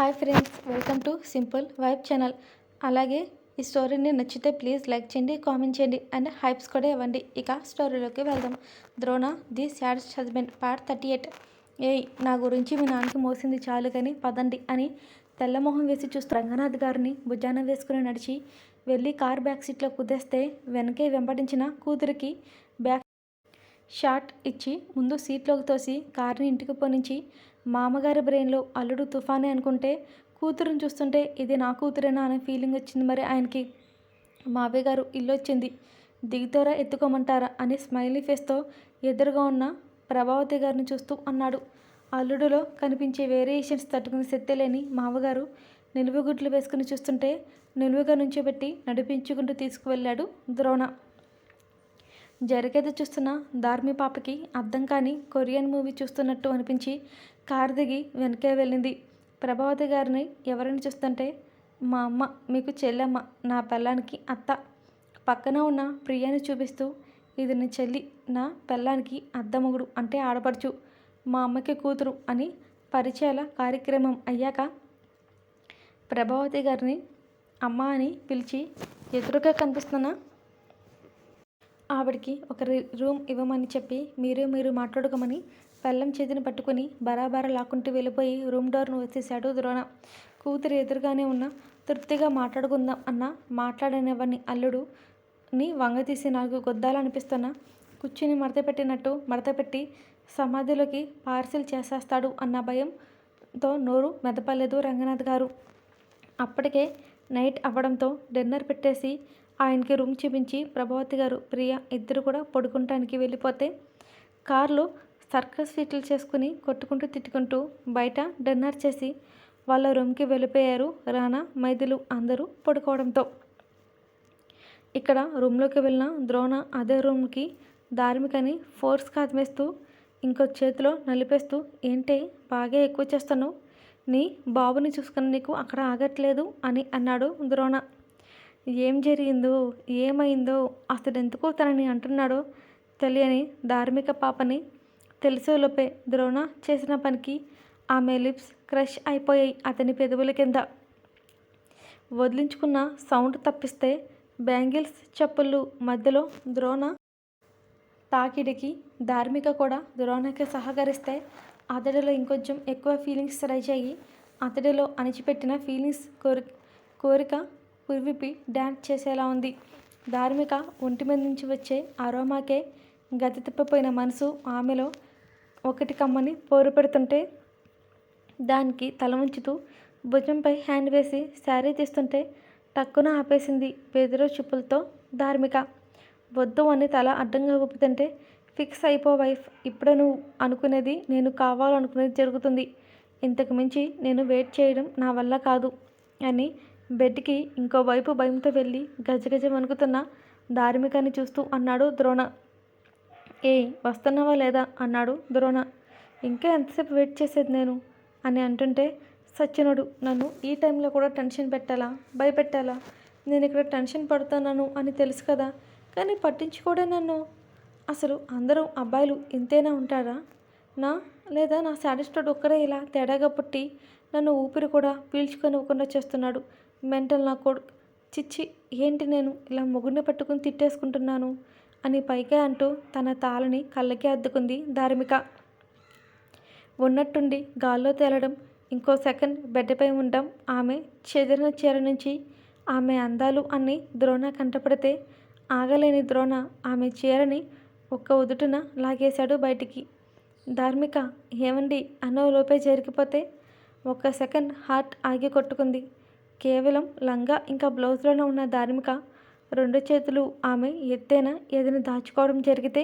Hi friends welcome to simple vibe channel. అలాగే ఈ స్టోరీని నచ్చితే ప్లీజ్ లైక్ చేయండి కామెంట్ చేయండి అండ్ హైప్స్ కూడా ఇవ్వండి. ఇక స్టోరీలోకి వెళ్దాం. Drona the sad's husband part thirty eight. ఏ నా గురించి మీ నాన్నకి మోసింది చాలు కానీ పదండి అని తెల్లమొహం వేసి చూస్తూ రంగనాథ్ గారిని భుజాన వేసుకుని నడిచి వెళ్ళి కార్ బ్యాక్ సీట్లో కుదేస్తే వెనకే వెంబడించిన కూతురికి షార్ట్ ఇచ్చి ముందు సీట్లోకి తోసి కారుని ఇంటికి పోనించి మామగారి బ్రెయిన్లో అల్లుడు తుఫానే అనుకుంటే కూతురుని చూస్తుంటే ఇది నా కూతురేనా అనే ఫీలింగ్ వచ్చింది మరి ఆయనకి. మావయ్య గారు ఇల్లు వచ్చింది. దిగుతారా ఎత్తుకోమంటారా అని స్మైలీ ఫేస్తో ఎదురుగా ఉన్న ప్రభావతి గారిని చూస్తూ అన్నాడు. అల్లుడులో కనిపించే వేరియేషన్స్ తట్టుకుని శక్తిలేని మావగారు నిలువుగుడ్లు వేసుకుని చూస్తుంటే నిలువుగా నుంచోబెట్టి నడిపించుకుంటూ తీసుకువెళ్ళాడు ద్రోణ. జరిగేది చూస్తున్న దార్మి పాపకి అర్థం కాని కొరియన్ మూవీ చూస్తున్నట్టు అనిపించి కారు దిగి వెనకే వెళ్ళింది. ప్రభావతి గారిని ఎవరిని చూస్తుంటే మా అమ్మ మీకు చెల్లెమ్మ నా పెళ్ళానికి అత్త. పక్కన ఉన్న ప్రియాని చూపిస్తూ ఇది నీ చెల్లి నా పెళ్ళానికి అద్దమగుడు అంటే ఆడపడుచు. మా అమ్మకి కూతురు అని పరిచయాల కార్యక్రమం అయ్యాక ప్రభావతి గారిని అమ్మ అని పిలిచి ఎదురుగా కనిపిస్తున్న ఆవిడికి ఒక రూమ్ ఇవ్వమని చెప్పి మీరు మీరు మాట్లాడుకోమని పెళ్ళం చేతిని పట్టుకుని బరాబరా లాక్కుంటూ వెళ్ళిపోయి రూమ్ డోర్ను వచ్చేసాడు ద్రోణ. కూతురు ఎదురుగానే ఉన్న తృప్తిగా మాట్లాడుకుందాం అన్న మాట్లాడనివ్వని అల్లుడుని వంగతీసి నాకు గొద్దాలనిపిస్తున్న కూర్చుని మడత పెట్టినట్టు మడత పెట్టి సమాధిలోకి పార్సిల్ చేసేస్తాడు అన్న భయంతో నోరు మెదపలేదు రంగనాథ్ గారు. అప్పటికే నైట్ అవ్వడంతో డిన్నర్ పెట్టేసి ఆయనకి రూమ్ చూపించి ప్రభావతి గారు ప్రియ ఇద్దరు కూడా పడుకుంటానికి వెళ్ళిపోతే కార్లో సర్కస్ ఫీట్లు చేసుకుని కొట్టుకుంటూ తిట్టుకుంటూ బయట డిన్నర్ చేసి వాళ్ళ రూమ్కి వెళ్ళిపోయారు రానా మైదులు అందరూ పడుకోవడంతో. ఇక్కడ రూమ్లోకి వెళ్ళిన ద్రోణ అదే రూమ్కి ధార్మికని ఫోర్స్ కాదమేస్తూ ఇంకో చేతిలో నలిపేస్తూ ఏంటే బాగా ఎక్కువ చేస్తాను నీ బాబుని చూసుకుని నీకు అక్కడ ఆగట్లేదు అని అన్నాడు ద్రోణ. ఏం జరిగిందో ఏమైందో అతడు ఎందుకో తనని అంటున్నాడో తెలియని ధార్మిక పాపని తెలిసేలోపే ద్రోణ చేసిన పనికి ఆమె లిప్స్ క్రష్ అయిపోయాయి అతని పెదవుల కింద. వదిలించుకున్న సౌండ్ తప్పిస్తే బ్యాంగిల్స్ చెప్పులు మధ్యలో ద్రోణ తాకిడికి ధార్మిక కూడా ద్రోణకి సహకరిస్తే అతడిలో ఇంకొంచెం ఎక్కువ ఫీలింగ్స్ రైజ్ అయ్యి అతడిలో అణిచిపెట్టిన ఫీలింగ్స్ కోరి కోరిక పురివిపి డ్యాన్స్ చేసేలా ఉంది. ధార్మిక ఒంటి మీద నుంచి వచ్చే అరోమాకే గతి తిప్పిపోయిన మనసు ఆమెలో ఒకటి కమ్మని పోరు పెడుతుంటే దానికి తల ఉంచుతూ భుజంపై హ్యాండ్ వేసి శారీ తీస్తుంటే టక్కున ఆపేసింది బెదిరో చూపులతో ధార్మిక. వద్దు అని తల అడ్డంగా ఊపుతుంటే ఫిక్స్ అయిపో వైఫ్ ఇప్పుడే నువ్వు అనుకునేది నేను కావాలనుకునేది జరుగుతుంది. ఇంతకు మించి నేను వెయిట్ చేయడం నా వల్ల కాదు అని బెడ్కి ఇంకోవైపు భయంతో వెళ్ళి గజగజ వణుకుతున్న ధార్మికాన్ని చూస్తూ అన్నాడు ద్రోణ. ఏయ్ వస్తున్నావా లేదా? అన్నాడు ద్రోణ. ఇంకా ఎంతసేపు వెయిట్ చేసేది నేను? అని అంటుంటే సత్యనుడు నన్ను ఈ టైంలో కూడా టెన్షన్ పెట్టాలా? భయపెట్టాలా? నేను ఇక్కడ టెన్షన్ పడుతున్నాను అని తెలుసు కదా కానీ పట్టించుకోడే నన్ను. అసలు అందరూ అబ్బాయిలు ఇంతేనా ఉంటారా? నా లేదా నా సాటిస్ఫైడ్ ఒక్కడే ఇలా తేడాగా పుట్టి నన్ను ఊపిరి కూడా పీల్చుకొనివ్వకుండా చేస్తున్నాడు. మెంటల్ నా కొడుకు. చిచ్చి ఏంటి నేను ఇలా మొగుడిని పట్టుకుని తిట్టేసుకుంటున్నాను? అని పైకే అంటూ తన తాళని కళ్ళకి అద్దుకుంది ధార్మిక. ఉన్నట్టుండి గాల్లో తేలడం ఇంకో సెకండ్ బెడ్పై ఉండడం ఆమె చెదిరిన చీర నుంచి ఆమె అందాలు అన్ని ద్రోణ కంటపడితే ఆగలేని ద్రోణ ఆమె చీరని ఒక్క ఉదుటున లాగేశాడు బయటికి. ధార్మిక ఏమండి అన్నో లోపే జరిగిపోతే ఒక్క సెకండ్ హార్ట్ ఆగి కొట్టుకుంది. కేవలం లంగా ఇంకా బ్లౌజ్లోనే ఉన్న ధార్మిక రెండు చేతులు ఆమె ఎత్తైన ఏదైనా దాచుకోవడం జరిగితే?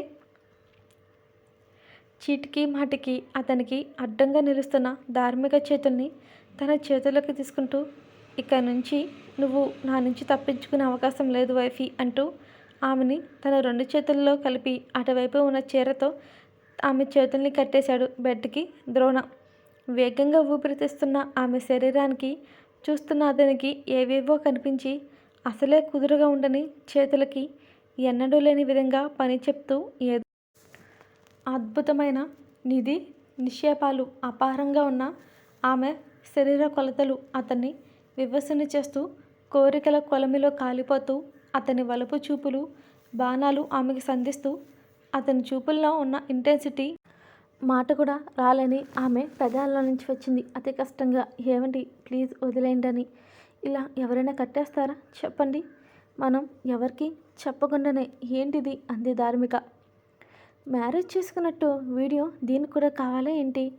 చీటికి మాటికి అతనికి అడ్డంగా నిలుస్తున్న ధార్మిక చేతుల్ని తన చేతుల్లోకి తీసుకుంటూ ఇక్కడ నుంచి నువ్వు నా నుంచి తప్పించుకునే అవకాశం లేదు వైఫీ అంటూ ఆమెని తన రెండు చేతుల్లో కలిపి అటువైపు ఉన్న చీరతో ఆమె చేతుల్ని కట్టేశాడు బెడ్కి ద్రోణ. వేగంగా ఊపిరితిస్తున్న ఆమె శరీరానికి చూస్తున్న అతనికి ఏవేవో కనిపించి అసలే కుదురుగా ఉండని చేతులకి ఎన్నడూ లేని విధంగా పని చెప్తూ ఏదో అద్భుతమైన నిధి నిక్షేపాలు అపారంగా ఉన్న ఆమె శరీర కొలతలు అతన్ని వివసుని చేస్తూ కోరికల కొలమిలో కాలిపోతూ అతని వలపు చూపులు బాణాలు ఆమెకి సంధిస్తూ అతని చూపుల్లో ఉన్న ఇంటెన్సిటీ మాట కూడా రాలని ఆమె పెదాల్లో నుంచి వచ్చింది. అతి కష్టంగా ఏమండి ప్లీజ్ వదిలేయండి అని. ఇలా ఎవరైనా కట్టేస్తారా? చెప్పండి. మనం ఎవరికి చెప్పకుండానే ఏంటిది? అంది ధార్మిక. మ్యారేజ్ చేసుకున్నట్టు వీడియో దీనికి కూడా కావాలా ఏంటి?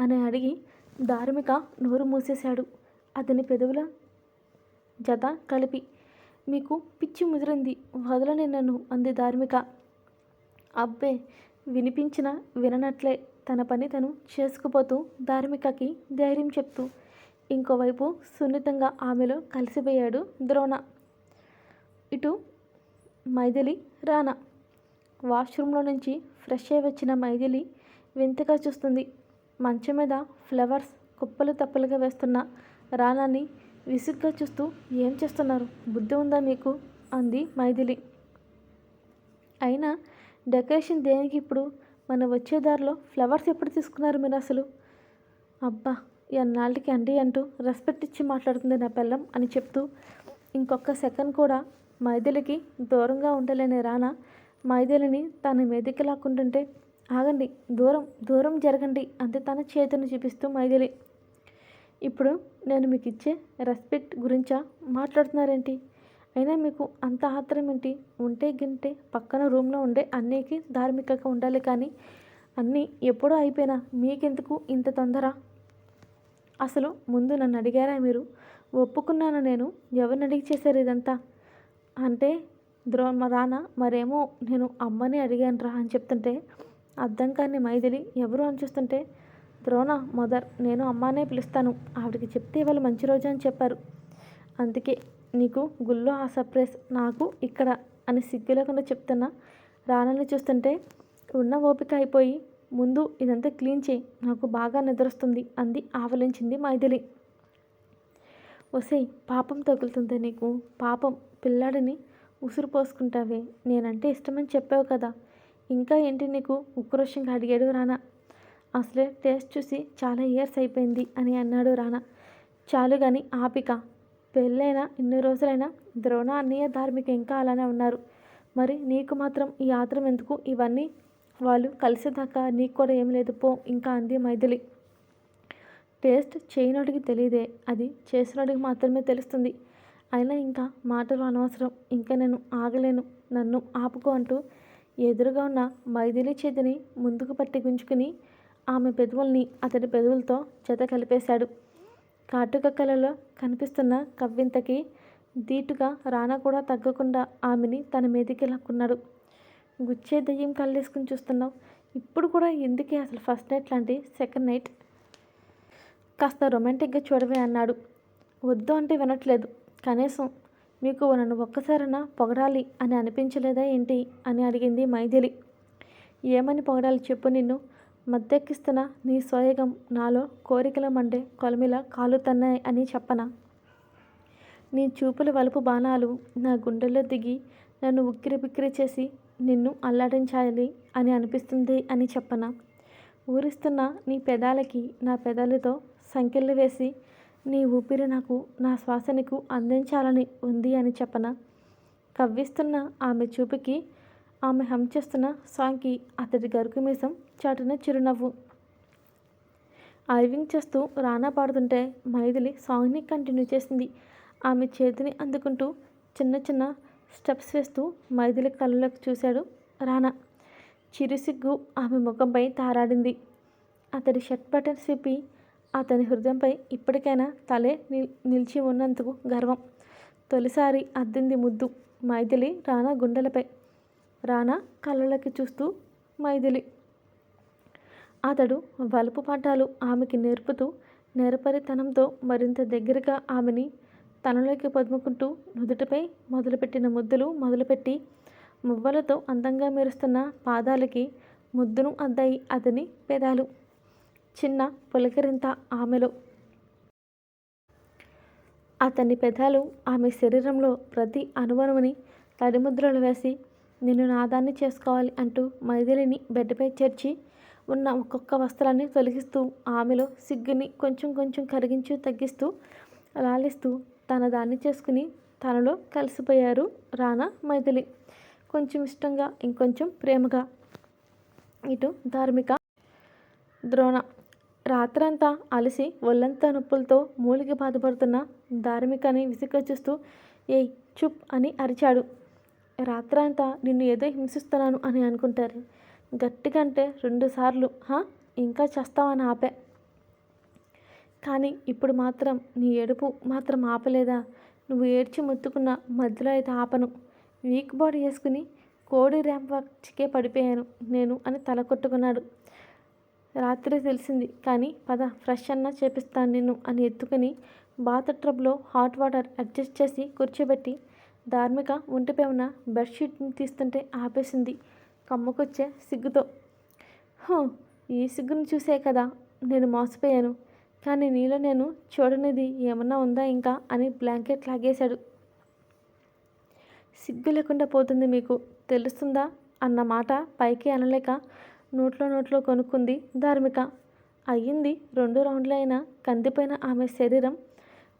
అని అడిగి ధార్మిక నోరు మూసేశాడు. అతని పెదవుల జత కలిపి మీకు పిచ్చి ముదిరింది వదలని నన్ను అంది ధార్మిక. అబ్బే వినిపించిన విననట్లే తన పని తను చేసుకుపోతూ ధార్మికకి ధైర్యం చెప్తూ ఇంకోవైపు సున్నితంగా ఆమెలో కలిసిపోయాడు ద్రోణ. ఇటు మైథిలి రానా వాష్రూమ్లో నుంచి ఫ్రెష్ అయి వచ్చిన మైథిలి వింతగా చూస్తుంది. మంచం మీద ఫ్లవర్స్ కుప్పలు తప్పలుగా వేస్తున్న రానాని విసుగ్గా చూస్తూ ఏం చేస్తున్నారు? బుద్ధి ఉందా మీకు అంది మైథిలి. అయినా డెకరేషన్ దేనికి ఇప్పుడు? మనం వచ్చే దారిలో ఫ్లవర్స్ ఎప్పుడు తీసుకున్నారు మీరు అసలు? అబ్బా ఎన్నాళ్ళకి అండి అంటూ రెస్పెక్ట్ ఇచ్చి మాట్లాడుతుంది నా పిల్లం అని చెప్తూ ఇంకొక సెకండ్ కూడా మైథిలికి దూరంగా ఉండలేని రానా మైథిలిని తన మీదకి లాక్కుంటుంటే ఆగండి దూరం దూరం జరగండి అంతే తన చేతిని చూపిస్తూ మైథిలి. ఇప్పుడు నేను మీకు ఇచ్చే రెస్పెక్ట్ గురించా? మాట్లాడుతున్నారేంటి? అయినా మీకు అంత ఆత్రం ఏంటి? ఉంటే గింటే పక్కన రూమ్లో ఉండే అన్నీకి ధార్మికంగా ఉండాలి కానీ అన్నీ ఎప్పుడో అయిపోయినా మీకెందుకు ఇంత తొందర? అసలు ముందు నన్ను అడిగారా మీరు? ఒప్పుకున్నాను నేను. ఎవరిని అడిగి చేశారు ఇదంతా? అంటే ద్రో రానా మరేమో నేను అమ్మని అడిగాను రా అని చెప్తుంటే అర్థం కాని మైదిలి ఎవరు అని చూస్తుంటే ద్రోణ మదర్ నేను అమ్మానే పిలుస్తాను. ఆవిడకి చెప్తే వాళ్ళు మంచి రోజు అని చెప్పారు. అందుకే నీకు గుళ్ళో ఆ సర్ప్రైజ్ నాకు ఇక్కడ అని సిగ్గు లేకుండా చెప్తున్నా రానని చూస్తుంటే ఉన్న ఓపిక అయిపోయి ముందు ఇదంతా క్లీన్ చేయి నాకు బాగా నిద్రొస్తుంది అంది ఆవలించింది మైథిలి. ఒసేయ్ పాపం తగులుతుంది నీకు? పాపం పిల్లాడిని ఉసురు పోసుకుంటావే నేనంటే ఇష్టమని చెప్పావు కదా. ఇంకా ఏంటి నీకు? ఉక్రోషంగా అడిగాడు రానా అసలే టేస్ట్ చూసి చాలా ఇయర్స్ అయిపోయింది అని అన్నాడు రానా చాలు కానీ ఆపిక. పెళ్ళైన ఇన్ని రోజులైనా ద్రోణ అన్నయ్య ధార్మిక ఇంకా అలానే ఉన్నారు. మరి నీకు మాత్రం ఈ ఆత్రం ఎందుకు? ఇవన్నీ వాళ్ళు కలిసేదాకా నీకు కూడా ఏం లేదు. పో ఇంకా అంది మైథిలి. టేస్ట్ చేయనోడికి తెలియదే అది చేసినోడికి మాత్రమే తెలుస్తుంది. అయినా ఇంకా మాటలు అనవసరం. ఇంకా నేను ఆగలేను. నన్ను ఆపుకో అంటూ ఎదురుగా ఉన్న మైథిలి చేతిని ముందుకు పట్టి గుంజుకుని ఆమె పెదవుల్ని అతడి పెదవులతో జత కలిపేశాడు. కాటుక కళలో కనిపిస్తున్న కవ్వింతకి దీటుగా రానా కూడా తగ్గకుండా ఆమెని తన మీదకి లాక్కున్నాడు. గుచ్చే దయ్యం కళ్ళేసుకుని చూస్తున్నావు. ఇప్పుడు కూడా ఎందుకే అసలు ఫస్ట్ నైట్ లాంటి సెకండ్ నైట్? కాస్త రొమాంటిక్గా చూడవే అన్నాడు. వద్దు అంటే వినట్లేదు. కనీసం మీకు నన్ను ఒక్కసారైనా పొగడాలి అని అనిపించలేదా ఏంటి అని అడిగింది మైథిలి. ఏమని పొగడాలి చెప్పు నిన్ను. మద్దెక్కిస్తున్న నీ సోయగం నాలో కోరికల మండే కొలమిలా కాలుతన్నాయి అని చెప్పనా? నీ చూపుల వలుపు బాణాలు నా గుండెల్లో దిగి నన్ను ఉక్కిరి బిక్కిరి చేసి నిన్ను అల్లాడించాలి అని అనిపిస్తుంది అని చెప్పనా? ఊరిస్తున్న నీ పెదాలకి నా పెదాలతో సంకెళ్ళు వేసి నీ ఊపిరి నాకు నా శ్వాసనకు అందించాలని ఉంది అని చెప్పన? కవ్విస్తున్న ఆమె చూపుకి ఆమె హమ్ చేస్తున్న సాంగ్కి అతడి గరుకు మీసం చాటున చిరునవ్వు. ఐవింగ్ చేస్తూ రానా పాడుతుంటే మైథిలి సాంగ్ని కంటిన్యూ చేసింది. ఆమె చేతిని అందుకుంటూ చిన్న చిన్న స్టెప్స్ వేస్తూ మైథిలి కళ్ళలోకి చూశాడు రానా. చిరుసిగ్గు ఆమె ముఖంపై తారాడింది. అతడి షర్ట్ బటన్స్ విప్పి అతని హృదయంపై ఇప్పటికైనా తలే నిల్ నిలిచి ఉన్నందుకు గర్వం. తొలిసారి అద్దింది ముద్దు. మైథిలి రానా గుండెలపై రానా కళ్ళలోకి చూస్తూ మైథిలి. అతడు వలుపు పాఠాలు ఆమెకి నేర్పుతూ నేరపరితనంతో మరింత దగ్గరగా ఆమెని తనలోకి పదుముకుంటూ నుదుటిపై మొదలుపెట్టిన ముద్దులు మొదలుపెట్టి మువ్వలతో అందంగా మెరుస్తున్న పాదాలకి ముద్దును అద్దాయి అతని పెదాలు. చిన్న పులకరింత ఆమెలో. అతని పెదాలు ఆమె శరీరంలో ప్రతి అణువణువుని తడిముద్రలు వేసి నిన్ను నాదాన్ని చేసుకోవాలి అంటూ మైథిలిని బెడ్పై చేర్చి ఉన్న ఒక్కొక్క వస్త్రాన్ని తొలగిస్తూ ఆమెలో సిగ్గుని కొంచెం కొంచెం కరిగించు తగ్గిస్తూ లాలిస్తూ తన దాన్ని చేసుకుని తనలో కలిసిపోయారు రానా మైథిలి. కొంచెం ఇష్టంగా ఇంకొంచెం ప్రేమగా. ఇటు ధార్మిక ద్రోణ. రాత్రంతా అలసి ఒళ్ళంతా నొప్పులతో మూలికి బాధపడుతున్న ధార్మికని విసుగొచ్చిస్తూ ఏయ్ చుప్ అని అరిచాడు. రాత్రంతా నిన్ను ఏదో హింసిస్తున్నాను అని అనుకుంటారు. గట్టిగా అంటే రెండుసార్లు హా ఇంకా చేస్తావని ఆపే. కానీ ఇప్పుడు మాత్రం నీ ఏడుపు మాత్రం ఆపలేదా? నువ్వు ఏడ్చి మొత్తుకున్న మధ్యలో అయితే ఆపను. వీక్ బాడీ వేసుకుని కోడి ర్యాంప్ చికే పడిపోయాను నేను అని తల కొట్టుకున్నాడు. రాత్రి తెలిసింది కానీ పద ఫ్రెష్ అన్న చేపిస్తాను నిన్ను అని ఎత్తుకుని బాత్ ట్రబ్లో హాట్ వాటర్ అడ్జస్ట్ చేసి కూర్చోబెట్టి ధార్మిక ఒంటిపై ఉన్న బెడ్షీట్ని తీస్తుంటే ఆపేసింది. కమ్మకొచ్చే సిగ్గుతో. హో ఈ సిగ్గును చూసే కదా నేను మోసపోయాను. కానీ నీలో నేను చూడనిది ఏమన్నా ఉందా ఇంకా అని బ్లాంకెట్ లాగేశాడు. సిగ్గు లేకుండా పోతుంది మీకు తెలుస్తుందా? అన్న మాట పైకి అనలేక నోట్లో నోట్లో కొనుక్కుంది ధార్మిక. అయ్యింది రెండు రౌండ్లు కందిపోయిన ఆమె శరీరం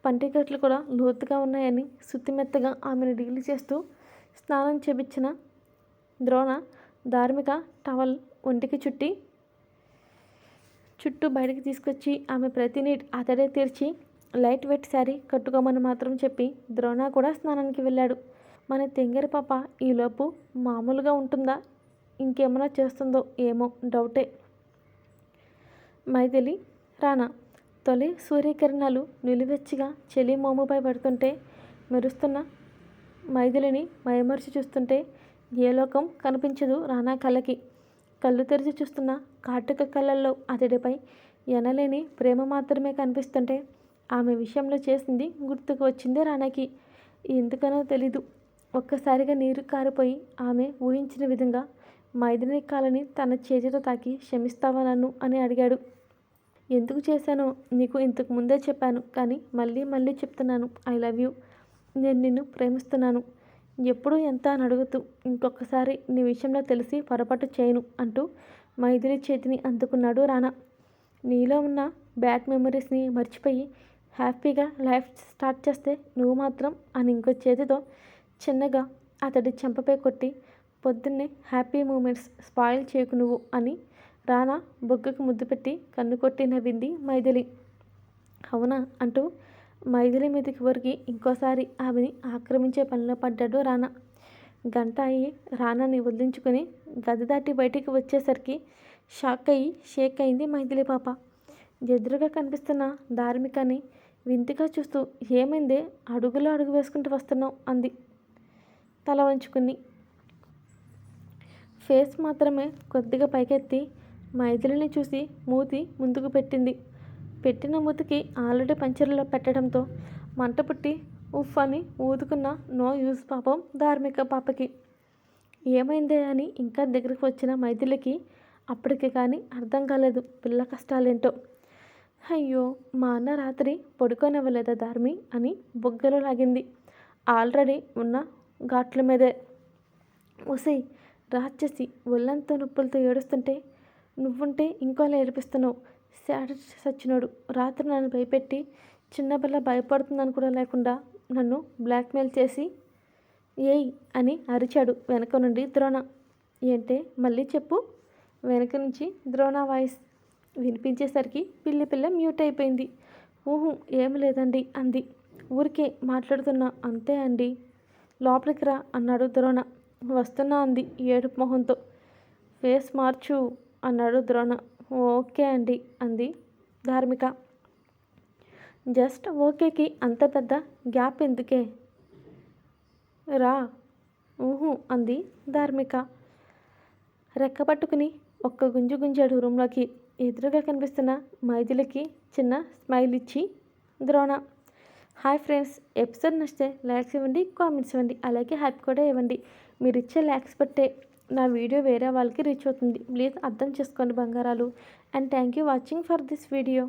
పంటికట్లు కూడా లోతుగా ఉన్నాయని సుత్తిమెత్తగా ఆమెను డీల్ చేస్తూ స్నానం చేపించిన ద్రోణ ధార్మిక టవల్ ఒంటికి చుట్టి చుట్టూ బయటికి తీసుకొచ్చి ఆమె ప్రతి నీట్ అతడే తీర్చి లైట్ వెట్ శారీ కట్టుకోమని మాత్రం చెప్పి ద్రోణ కూడా స్నానానికి వెళ్ళాడు. మన తెంగరి పాప ఈలోపు మామూలుగా ఉంటుందా? ఇంకేమైనా చేస్తుందో ఏమో డౌటే. మైథిలి రానా తొలి సూర్యకిరణాలు నిలువెచ్చిగా చలి మోముపై పడుతుంటే మెరుస్తున్న మైథిలిని మైమర్చి చూస్తుంటే ఏ లోకం కనిపించదు రానా కళ్ళకి. కళ్ళు తెరిచి చూస్తున్న కాటుక కళ్ళల్లో అతడిపై ఎనలేని ప్రేమ మాత్రమే కనిపిస్తుంటే ఆమె విషయంలో చేసింది గుర్తుకు వచ్చింది రానాకి. ఎందుకనో తెలీదు. ఒక్కసారిగా నీరు కారిపోయి ఆమె ఊహించిన విధంగా మైదిని కాలని తన చేతితో తాకి క్షమిస్తావా నన్ను అని అడిగాడు. ఎందుకు చేశానో నీకు ఇంతకు ముందే చెప్పాను కానీ మళ్ళీ మళ్ళీ చెప్తున్నాను. ఐ లవ్ యూ నేను నిన్ను ప్రేమిస్తున్నాను. ఎప్పుడు ఎంత అని అడుగుతూ ఇంకొకసారి నీ విషయంలో తెలిసి పొరపాటు చేయను అంటూ మైథిలి చేతిని అందుకున్నాడు రానా. నీలో ఉన్న బ్యాడ్ మెమరీస్ని మర్చిపోయి హ్యాపీగా లైఫ్ స్టార్ట్ చేస్తే నువ్వు మాత్రం అని ఇంకో చేతితో చిన్నగా అతడి చెంపపై కొట్టి పొద్దున్నే హ్యాపీ మూమెంట్స్ స్పాయిల్ చేయకు నువ్వు అని రానా బొగ్గకు ముద్దు పెట్టి కన్ను కొట్టి నవ్వింది మైథిలి. అవునా అంటూ మైథిలి మీదకి ఒరిగి ఇంకోసారి ఆమెని ఆక్రమించే పనిలో పడ్డాడు రానా. గంట అయ్యి రానాని వదిలించుకొని గది దాటి బయటికి వచ్చేసరికి షాక్ అయ్యి షేక్ అయింది మైథిలి పాప. ఎదురుగా కనిపిస్తున్న ధార్మికని వింతగా చూస్తూ ఏమైందే అడుగులో అడుగు వేసుకుంటూ వస్తున్నావు అంది తల వంచుకుని. ఫేస్ మాత్రమే కొద్దిగా పైకెత్తి మైథిలిని చూసి మూతి ముందుకు పెట్టింది. పెట్టిన మూతికి ఆల్రెడీ పంచర్లో పెట్టడంతో మంట పుట్టి ఉఫ్ అని ఊదుకున్న నో యూజ్ పాపం ధార్మిక పాపకి. ఏమైందే అని ఇంకా దగ్గరికి వచ్చిన మైథిలికి అప్పటికి కానీ అర్థం కాలేదు పిల్ల కష్టాలేంటో. అయ్యో మా అన్న రాత్రి పడుకోనివ్వలేదా ధార్మి అని బొగ్గలు లాగింది. ఆల్రెడీ ఉన్న ఘాట్ల మీదే. ఒసై రాక్షసి ఒళ్ళంతా నొప్పులతో ఏడుస్తుంటే నువ్వుంటే ఇంకోలా ఏడిపిస్తున్నావు. శాడ్ సచ్చినోడు. రాత్రి నన్ను భయపెట్టి చిన్న పిల్ల భయపడుతుందని కూడా లేకుండా నన్ను బ్లాక్మెయిల్ చేసి ఏయ్ అని అరిచాడు వెనక నుండి ద్రోణ. ఏంటే? మళ్ళీ చెప్పు. వెనక నుంచి ద్రోణ వాయిస్ వినిపించేసరికి పిల్లి పిల్ల మ్యూట్ అయిపోయింది. ఊహు ఏం లేదండి అంది. ఊరికే మాట్లాడుతున్నా అంతే అండి. లోపలికి రా అన్నాడు ద్రోణ. వస్తున్నా అంది ఏడుపు మొహంతో. ఫేస్ మార్చు. అన్నాడు ద్రోణ. ఓకే అండి అంది ధార్మిక. జస్ట్ ఓకేకి అంత పెద్ద గ్యాప్ ఎందుకే? రా. ఊహు అంది ధార్మిక. రెక్క పట్టుకుని ఒక్క గుంజు గుంజాడు రూమ్లోకి. ఎదురుగా కనిపిస్తున్న మైథిలికి చిన్న స్మైల్ ఇచ్చి ద్రోణ. హాయ్ ఫ్రెండ్స్ ఎపిసోడ్ నచ్చితే లైక్స్ ఇవ్వండి కామెంట్స్ ఇవ్వండి అలాగే హ్యాపీ కూడా ఇవ్వండి. మీరు ఇచ్చే లైక్స్ బట్టే నా వీడియో వేరే వాళ్ళకి రీచ్ అవుతుంది. ప్లీజ్ అర్థం చేసుకోండి బంగారాలు. And thank you watching for this video